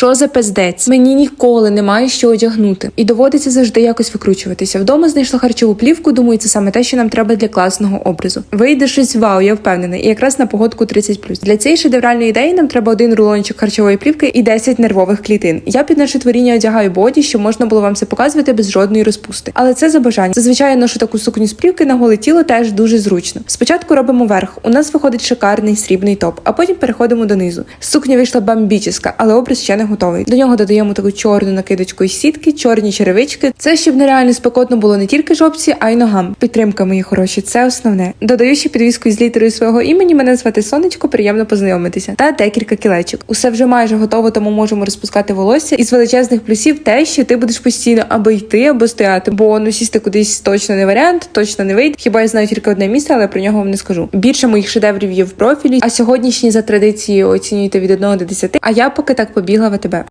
Що за пиздець? Мені ніколи немає що одягнути, і доводиться завжди якось викручуватися. Вдома знайшла харчову плівку. Думаю, це саме те, що нам треба для класного образу. Вийде щось вау, я впевнена, і якраз на погодку 30+. Для цієї шедевральної ідеї нам треба один рулончик харчової плівки і 10 нервових клітин. Я під наше творіння одягаю боді, щоб можна було вам це показувати без жодної розпусти. Але це за бажання. Зазвичай я ношу таку сукню з плівки на голе тіло теж дуже зручно. Спочатку робимо верх. У нас виходить шикарний срібний топ, а потім переходимо донизу. Сукня вийшла бамбіческа, але образ ще не готовий. До нього додаємо таку чорну накидочку із сітки, чорні черевички. Це щоб нереально спекотно було не тільки жопці, а й ногам. Підтримка, мої хороші, це основне. Додаю ще підвіску з літерою свого імені. Мене звати Сонечко, приємно познайомитися. Та декілька кілечок. Усе вже майже готово, тому можемо розпускати волосся. Із величезних плюсів те, що ти будеш постійно або йти, або стояти, бо ну сісти кудись точно не варіант, точно не вийде. Хіба я знаю тільки одне місце, але про нього вам не скажу. Більше моїх шедеврів є в профілі, а сьогоднішні за традицією оцінюєте від 1 до 10, А я поки так побігла в АТБ.